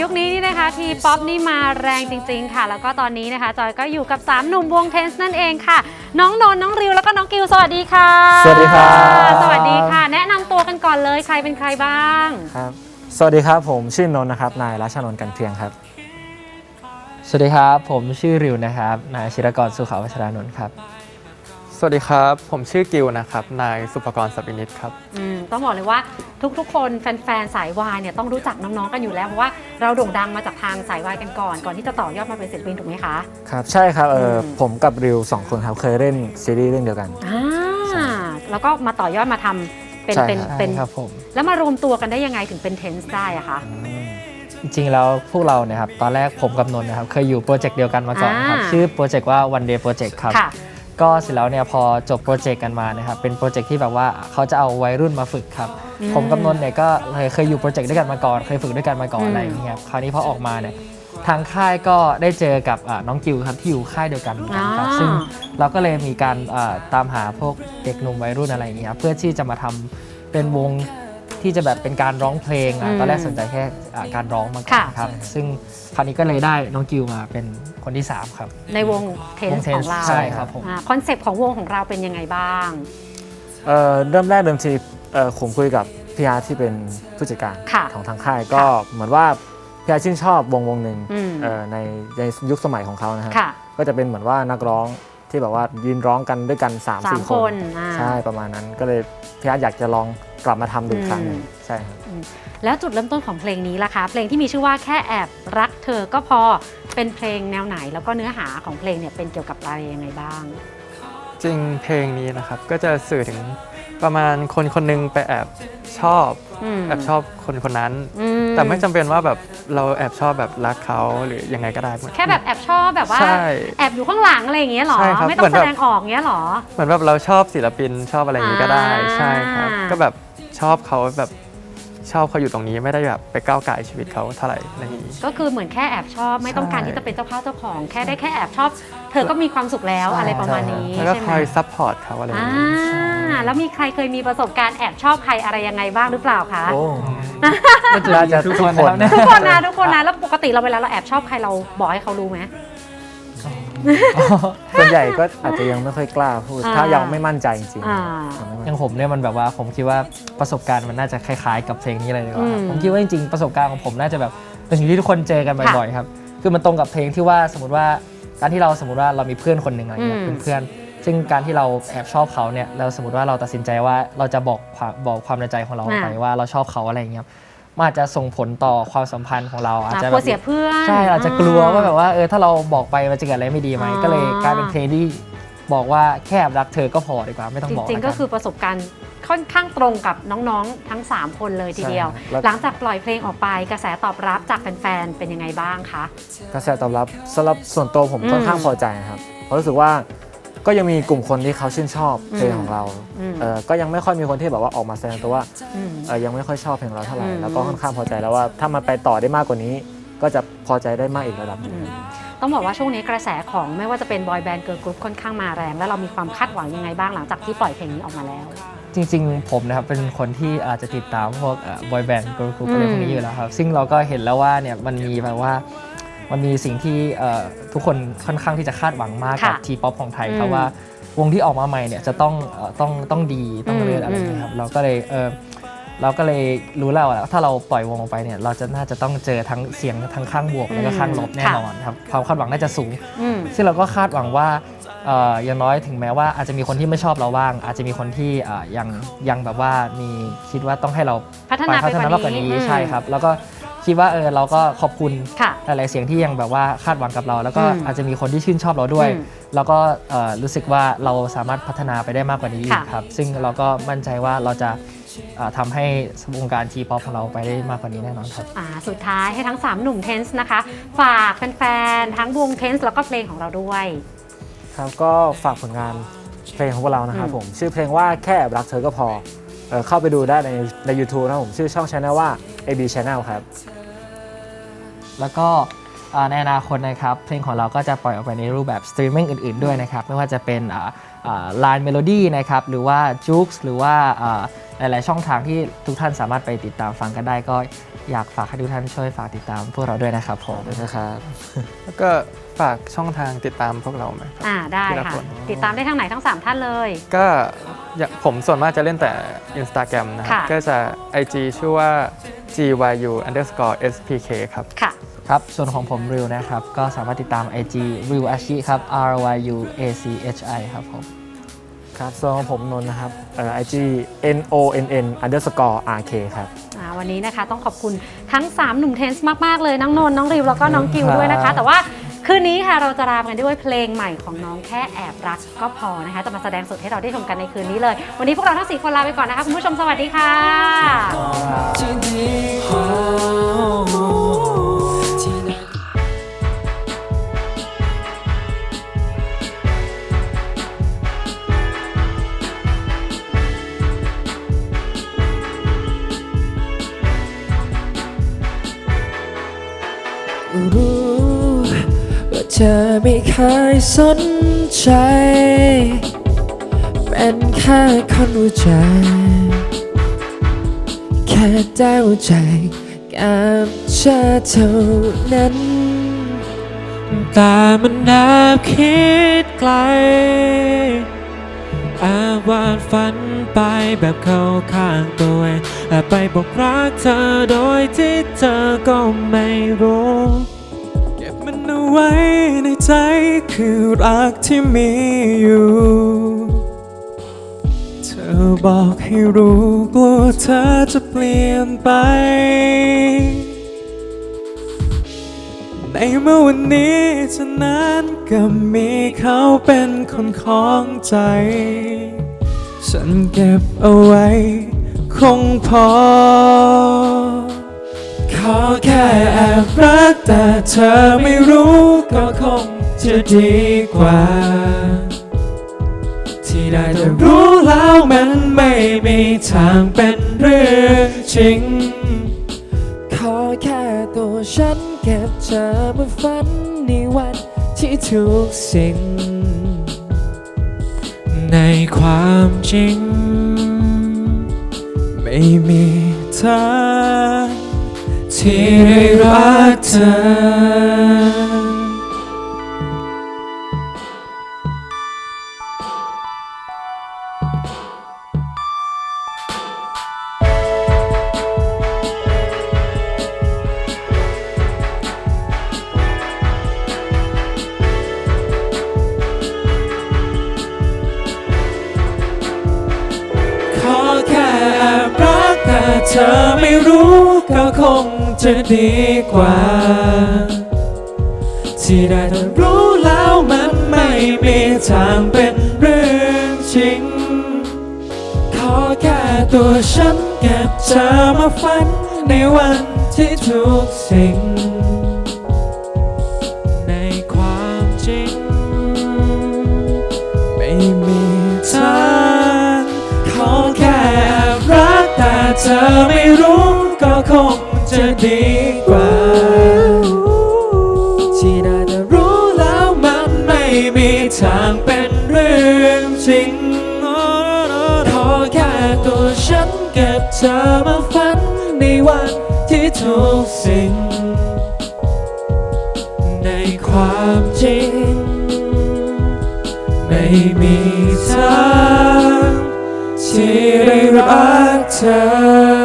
ยุคนี้นี่นะคะทีป๊อปนี่มาแรงจริง ๆ ค่ะ แล้วก็ตอนนี้นะคะ จอยก็อยู่กับ 3 หนุ่มวงเทนส์นั่นเองค่ะ น้องนนท์น้องริวแล้วก็น้องกิวสวัสดีค่ะ สวัสดีครับ สวัสดีค่ะ แนะนำตัวกันก่อนเลยใครเป็นใครบ้าง ครับ สวัสดีครับผมชื่อนนท์นะครับ นายรัชนนท์กันเพียงครับ สวัสดีครับ ผมชื่อริวนะครับ นายชิรกรสุขาวชรานนท์ครับ สวัสดีครับ ผมชื่อกิวนะครับ นายสุภกรสับอินิตครับ อืมต้องบอกเลยว่าทุกๆ คนแฟนๆ สายวายเนี่ยต้องรู้จักน้องๆ กันอยู่แล้ว เพราะว่าเราโด่งดังมาจากทางสายวายกันก่อน ก่อนที่จะต่อยอดมาเป็นศิลปินถูกไหมคะ ครับใช่ครับเอออม ผมกับริวสองคนครับเคยเล่นซีรีส์เรื่องเดียวกัน อ่าแล้วก็มาต่อยอดมาทำเป็นใช่ เป็นครับเป็นครับผมแล้วมารวมตัวกันได้ยังไงถึงเป็นเทนส์ได้อะคะจริงๆแล้วพวกเราเนี่ยครับตอนแรกผมกับนนท์นะครับเคยอยู่โปรเจกต์เดียวกันมาก่อนครับอ่าชื่อโปรเจกต์ว่า one day project ครับ ค่ะ ก็เสร็จแล้วเนี่ยพอจบโปรเจกต์กันมานะครับเป็นโปรเจกต์ที่แบบว่าเขาจะเอาวัยรุ่นมาฝึกครับอืมผมกับนนท์เนี่ยก็เลยเคยอยู่โปรเจกต์ด้วยกันมาก่อน เคยฝึกด้วยกันมาก่อนอืมอะไรอย่างเงี้ยครับคราวนี้พอออกมาเนี่ยทางค่ายก็ได้เจอกับอ่าน้องกิวครับที่อยู่ค่ายเดียวกันเหมือนกันครับ อ่า ซึ่งเราก็เลยมีการอ่าตามหาพวกเด็กหนุ่มวัยรุ่นอะไรอย่างเงี้ยครับเพื่อที่จะมาทำเป็นวง ที่จะแบบเป็นการร้องเพลงอะอืมตอนแรกสนใจแค่อ่าการร้องมาก่อนค่ะ ครับ ซึ่งคราวนี้ก็เลยได้น้องกิวมาเป็นคนที่สามครับ ในวงเทนวงส์ Tense ของเราใช่ครับผม คอนเซปต์ของวงของเราเป็นยังไงบ้าง เอ่อเริ่มแรกเดิมทีเอ่อผมคุยกับพี่อาร์ตที่เป็นผู้จัดการค่ะของทางค่ายก็เหมือนว่าพี่อาร์ตชื่นชอบวงวงหนึ่งอืม เอ่อในในยุคสมัยของเขานะฮะค่ะ ก็จะเป็นเหมือนว่านักร้องที่แบบว่ายืนร้องกันด้วยกัน3ามสามสี่คคนนอ่า ใช่ประมาณนั้นก็เลยพี่อาร์ตอยากจะลอง กลับมาทำดูอีกครั้งหนึ่งอืมใช่ครับ แล้วจุดเริ่มต้นของเพลงนี้ล่ะคะ เพลงที่มีชื่อว่าแค่แอบรักเธอก็พอเป็นเพลงแนวไหน แล้วก็เนื้อหาของเพลงเนี่ยเป็นเกี่ยวกับอะไรยังไงบ้าง จริงเพลงนี้นะครับก็จะสื่อถึงประมาณคนคนหนึงไปแอบชอบอืม แอบชอบคนคนนั้น อืแต่ไม่จำเป็นว่าแบบเราแอบชอบแบบรักเขาหรือยังไงก็ได้แค่แบบแอบชอบแบบว่า ใช่ แอบอยู่ข้างหลังอะไรอย่างเงี้ยเหรอ ใช่ครับไม่ต้อเหมืงอนแสแบบ ดงออกเงี้ยเหรอ เหมือนแบบเราชอบศิลปินชอบอะไรอย่างนี้ก็ได้ อ่า ใช่ครับ ก็แบบ ชอบเขาแบบชอบเขาอยู่ตรงนี้ไม่ได้แบบไปก้าวไก่ายชีวิตเขาเท่าไหร่อะไรอย่างนี้ ก็คือเหมือนแค่แอบชอบไม่ต้องการใช่ ที่จะเป็นเจ้าข้าวเจ้าของ แค่ได้แค่แอบชอบ เธอก็มีความสุขแล้วใช่อะไรประมาณนี้แล้วก็ใช่ไหคมอยซัพพอร์ตเขาอะไรอย่างอ่านี้ใช่แล้วมีใครเคยมีประสบการณ์แอบชอบใครอะไรยังไงบ้างหรือเปล่าคะโอ้น่าจะทุกคนนะครับเนี่ยทุกคนนะทุกคนนะแล้วปกติเราเวลาเราแอบชอบใครเราบอกให้เขารู้ไหม ส่วนใหญ่ก็อาจจะยังไม่ค่อยกล้าพูด อ่าถ้ายังไม่มั่นใจจริงๆอ่ายังไม่มั่นอใจย่างผมเนี่ยมันแบบว่าผมคิดว่าประสบการณ์มันน่าจะคล้ายๆ กับเพลงนี้เลยดีกว่าครับอืมผมคิดว่าจริงๆประสบการณ์ของผมน่าจะแบบเป็นสิ่งที่ทุกคนเจอกันบ่อยๆครับคือมันตรงกับเพลงที่ว่าสมมติว่าการที่เราสมมติว่าเรามีเพื่อนคนหนึ่งอะไรเงี้ยอืม เป็นเพื่อน ซึ่งการที่เราแอบชอบเขาเนี่ยเราสมมติว่าเราตัดสินใจว่าเราจะบอกความบอกความในใจของเราไปว่าเราชอบเขาอะไรเงี้ย มันอาจจะส่งผลต่อความสัมพันธ์ของเราอาจอะจะกแบลัวบเสียเพื่อนใช่อาจจะกลัวว่าแบบว่าเออถ้าเราบอกไปมันจะเกิดอะไรไม่ดีไหมอ๋อก็เลยกลายเป็นเพลงที่บอกว่าแค่รักเธอก็พอดีกว่าไม่ต้องจบอกริงๆแล้วก็นคือประสบการณ์ค่อนข้างตรงกับน้องๆ ทั้ง 3 คนเลยทีเดียวใช่แล้วหลังจากปล่อยเพลงออกไปกระแสตอบรับจากแฟนๆเป็นยังไงบ้างคะกระแสตอบรับสำหรับส่วนตัวผมอืมค่อนข้างพอใจนะครับเพราะรู้สึกว่า ก็ยังมีกลุ่มคนที่เขาชื่นชอบเพลงอืมของเราอืมเออก็ยังไม่ค่อยมีคนที่แบบว่าออกมาแสดงตัวว่าอืมเออยังไม่ค่อยชอบเพลงเราเท่าไหร่อืมแล้วก็ค่อนข้างพอใจแล้วว่าถ้ามันไปต่อได้มากกว่านี้ ก็จะพอใจได้มากอีกระดับหนึงอืมต้องบอกว่าช่วงนี้กระแสของไม่ว่าจะเป็นบอยแบนด์เกิร์ลกรุ๊ปค่อนข้างมาแรง แล้วเรามีความคาดหวังยังไงบ้างหลังจากที่ปล่อยเพลงนี้ออกมาแล้ว จริงๆ ผมนะครับเป็นคนที่อาจจะติดตามพวกบอยแบนด์กรุ๊ปอืมอะไรพวกนี้อยู่แล้วครับซึ่งเราก็เห็นแล้วว่าเนี่ยมันมีแบบว่า มันมีสิ่งที่เอ่อทุกคนค่อนข้างที่จะคาดหวังมากกับค่ะทีป๊อปของไทยอืมครับว่าวงที่ออกมาใหม่เนี่ยจะต้องเอ่อต้องต้องดีต้องเลิศอะไรอย่างเงี้ยครับเราก็เลยเออเราก็เลยรู้แล้วว่าถ้าเราปล่อยวงออกไปเนี่ยเราจะน่าจะต้องเจอทั้งเสียงทั้งข้างบวกแล้วก็ข้างลบแน่นอนครับความคาดหวังน่าจะสูงอืมซึ่งเราก็คาดหวังว่าเอ่ออย่างน้อยถึงแม้ว่าอาจจะมีคนที่ไม่ชอบเราบ้าง อาจจะมีคนที่เอ่อยังยังแบบว่ามีคิดว่าต้องให้เราพัฒนาไปพัฒนากว่ากว่านี้นี้อืมใช่ครับ แล้วก็ คิดว่าเออเราก็ขอบคุณค่ะหลายๆเสียงที่ยังแบบว่าคาดหวังกับเรา แล้วก็อืมอาจจะมีคนที่ชื่นชอบเราด้วย อืมแล้วก็เอ่อรู้สึกว่าเราสามารถพัฒนาไปได้มากกว่านี้อีกค่ะ ครับ ซึ่งเราก็มั่นใจว่าเราจะเอ่อทำให้วงการทีป๊อปของเราไปได้มากกว่านี้แน่นอนครับ อ่าสุดท้ายให้ทั้ง 3 หนุ่มเทนส์นะคะ ฝากแฟนๆ ทั้งวงเทนส์แล้วก็เพลงของเราด้วย ครับก็ฝากผลงานเพลงของพวกเรานะครับอืม ผม ชื่อเพลงว่าแค่แอบรักเธอก็พอ เข้าไปดูได้ในใน YouTube นะผมชื่อช่องช anel ว่า AB Channel ครับ แล้วก็ ในอนาคตนะครับเพลงของเราก็จะปล่อยออกไปในรูปแบบสตรีมมิ่งอื่นๆด้วยนะครับไม่ว่าจะเป็นไลน์เมโลดี้นะครับหรือว่าจู๊กหรือว่าอ่าหลายๆช่องทางที่ทุกท่านสามารถไปติดตามฟังกันได้ก็อยากฝากให้ทุกท่านช่วยฝากติดตามพวกเราด้วยนะครับผมนะครับแล้วก็ฝากช่องทางติดตามพวกเราไหมครับอ่าได้ทีละค่ะคนติดตามได้ทางไหนทั้ง 3 ท่านเลย ก็อย่างผมส่วนมากจะเล่นแต่ Instagram นะครับค่ะก็จะ IG ชื่อว่า gyu underscore spk ครับค่ะ ครับ ส่วนของผมริวนะครับ ก็สามารถติดตาม IG ริวอาชิครับ R Y U A C H I ครับผม ครับส่วนของผมนนท์นะครับเอ่อ IG N O N N underscore R K ครับ อ่าวันนี้นะคะต้องขอบคุณทั้ง 3 หนุ่มเทนส์มาก ๆ เลยน้องนนท์น้องริวแล้วก็น้องกิวด้วยนะคะ แต่ว่าคืนนี้ค่ะเราจะรามกันด้วยเพลงใหม่ของน้องแค่แอบรักก็พอนะคะ จะมาแสดงสดให้เราได้ชมกันในคืนนี้เลย วันนี้พวกเราทั้งสี่คนลาไปก่อนนะคะคุณผู้ชมสวัสดีค่ะที่ดีกว่า อไม่เคยสนใจ เป็นแค่คนรู้ใจ แค่ได้หัวใจกับเธอเท่านั้นแต่มันแอบคิดไกลแอบวาดฝันไปแบบเข้าข้างตัวเองแอบไปบอกรักเธอโดยที่เธอก็ไม่รู้ เอาไว้ในใจคือรักที่มีอยู่ เธอบอกให้รู้กลัวเธอจะเปลี่ยนไป ในเมื่อวันนี้เท่านั้นก็มีเขาเป็นคนของใจ ฉันเก็บเอาไว้คงพอ ขอแค่แอบรักแต่เธอไม่รู้ก็คงจะดีกว่า ที่ได้แต่รู้แล้วมันไม่มีทางเป็นเรื่องจริง ขอแค่ตัวฉันเก็บเธอมาฝันในวันที่ทุกสิ่ง ในความจริง ไม่มีทาง ที่ได้รักเธอเธอไม่รู้ ก็คงจะดีกว่า ที่ได้แต่รู้แล้วมันไม่มีทางเป็นเรื่องจริง ขอแค่ตัวฉันเก็บเธอมาฝันในวันที่ทุกสิ่งในความจริงไม่มีทางขอแค่รักแต่เธอ คงจะดีกว่า ที่ได้แต่รู้แล้วมันไม่มีทางเป็นเรื่องจริงขอแค่ตัวฉันเก็บเธอมาฝันในวันที่ทุกสิ่ง ในความจริง ไม่มีทางที่ได้รักเธอ